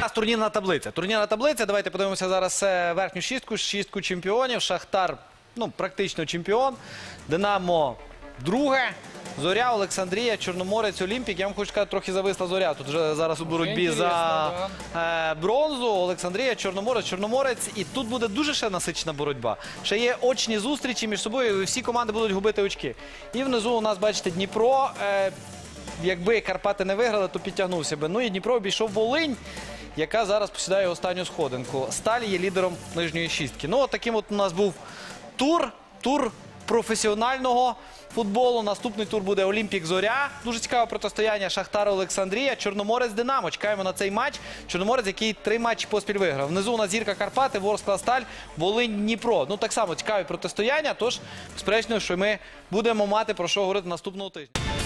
нас турнірна таблиця. Турнірна таблиця. Давайте подивимося зараз е, верхню шістку, шістку чемпіонів. Шахтар, ну, практично чемпіон. Динамо друге. Зоря, Олександрія, Чорноморець, Олімпік. Я вам хочу сказати, трохи зависла зоря. Тут вже зараз у боротьбі за е, бронзу. Олександрія, Чорноморець, Чорноморець. І тут буде дуже ще насичена боротьба. Ще є очні зустрічі між собою. і Всі команди будуть губити очки. І внизу у нас, бачите, Дніпро. Е, якби Карпати не виграли, то підтягнувся би. Ну і Дніпро обійшов Волинь, яка зараз посідає останню сходинку. Сталь є лідером нижньої шістки. Ну, от таким от у нас був тур, тур професіонального футболу. Наступний тур буде Олімпік Зоря. Дуже цікаве протистояння Шахтар Олександрія. Чорноморець Динамо. Чекаємо на цей матч. Чорноморець, який три матчі поспіль виграв. Внизу у нас зірка Карпати, Ворскла Сталь, Волинь, Дніпро. Ну так само цікаві протистояння. Тож, безперечно, що ми будемо мати про що говорити наступного тижня.